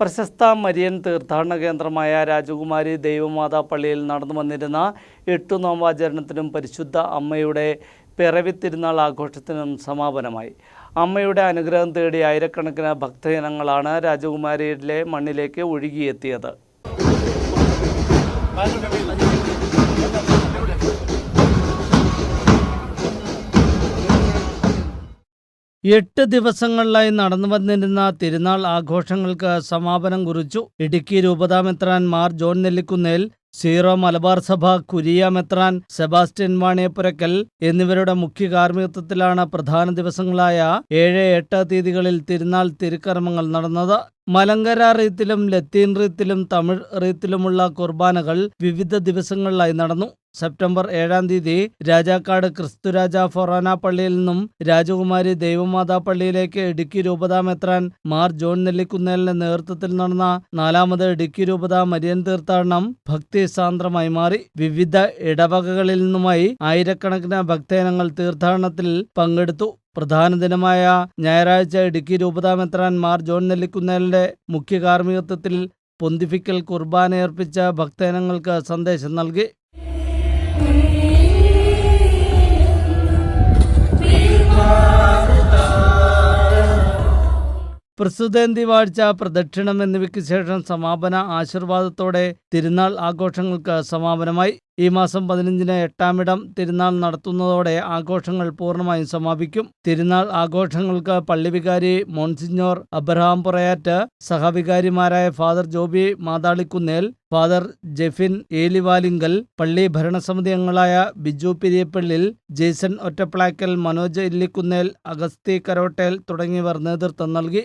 പ്രശസ്ത മരിയൻ തീർത്ഥാടന കേന്ദ്രമായ രാജകുമാരി ദൈവമാതാ പള്ളിയിൽ നടന്നു വന്നിരുന്ന എട്ടു നോമ്പാചരണത്തിനും പരിശുദ്ധ അമ്മയുടെ പിറവി തിരുനാൾ ആഘോഷത്തിനും സമാപനമായി. അമ്മയുടെ അനുഗ്രഹം തേടി ആയിരക്കണക്കിന് ഭക്തജനങ്ങളാണ് രാജകുമാരിയിലെ മണ്ണിലേക്ക് ഒഴുകിയെത്തിയത്. എട്ട് ദിവസങ്ങളിലായി നടന്നു വന്നിരുന്ന തിരുനാൾ ആഘോഷങ്ങൾക്ക് സമാപനം കുറിച്ചു. ഇടുക്കി രൂപതാമെത്രാൻ മാർ ജോൺ നെല്ലിക്കുന്നേൽ സീറോ മലബാർ സഭ കുരിയ മെത്രാൻ സെബാസ്റ്റ്യൻ വാണിയപ്പുരക്കൽ എന്നിവരുടെ മുഖ്യ കാർമ്മികത്വത്തിലാണ് പ്രധാന ദിവസങ്ങളായ ഏഴ് എട്ട് തീയതികളിൽ തിരുനാൾ തിരുക്കർമ്മങ്ങൾ നടന്നത്. മലങ്കര റീത്തിലും ലത്തീൻ റീത്തിലും തമിഴ് റീത്തിലുമുള്ള കുർബാനകൾ വിവിധ ദിവസങ്ങളിലായി നടന്നു. സെപ്റ്റംബർ ഏഴാം തീയതി രാജാക്കാട് ക്രിസ്തുരാജ ഫൊറാന പള്ളിയിൽ നിന്നും രാജകുമാരി ദേവമാതാ പള്ളിയിലേക്ക് ഇടുക്കി രൂപതാമെത്രാൻ മാർ ജോൺ നെല്ലിക്കുന്നേലിന്റെ നേതൃത്വത്തിൽ നടന്ന നാലാമത് ഇടുക്കി രൂപത മരിയൻ തീർത്ഥാടനം ഭക്തി സാന്ദ്രമായി മാറി. വിവിധ ഇടവകകളിൽ നിന്നുമായി ആയിരക്കണക്കിന് ഭക്തജനങ്ങൾ തീർത്ഥാടനത്തിൽ പങ്കെടുത്തു. പ്രധാന ദിനമായ ഞായറാഴ്ച ഇടുക്കി രൂപതാമെത്രാൻ മാർ ജോൺ നെല്ലിക്കുന്നേലിന്റെ മുഖ്യ കാർമ്മികത്വത്തിൽ പൊന്തിഫിക്കൽ കുർബാനയർപ്പിച്ച ഭക്തജനങ്ങൾക്ക് സന്ദേശം നൽകി. പ്രസുതേന്തി വാഴ്ച പ്രദക്ഷിണം എന്നിവയ്ക്ക് ശേഷം സമാപന ആശീർവാദത്തോടെ തിരുനാൾ ആഘോഷങ്ങൾക്ക് സമാപനമായി. ഈ മാസം പതിനഞ്ചിന് എട്ടാമിടം തിരുനാൾ നടത്തുന്നതോടെ ആഘോഷങ്ങൾ പൂർണമായും സമാപിക്കും. തിരുനാൾ ആഘോഷങ്ങൾക്ക് പള്ളിവികാരി മോൺസിഞ്ഞോർ അബ്രഹാം പുറയാറ്റ് സഹവികാരിമാരായ ഫാദർ ജോബി മാതാളിക്കുന്നേൽ ഫാദർ ജെഫിൻ ഏലിവാലിങ്കൽ പള്ളി ഭരണസമിതി അംഗങ്ങളായ ബിജു പിരിയപ്പള്ളിൽ ജെയ്സൺ ഒറ്റപ്ലാക്കൽ മനോജ് ഇല്ലിക്കുന്നേൽ അഗസ്തി കരോട്ടേൽ തുടങ്ങിയവർ നേതൃത്വം നൽകി.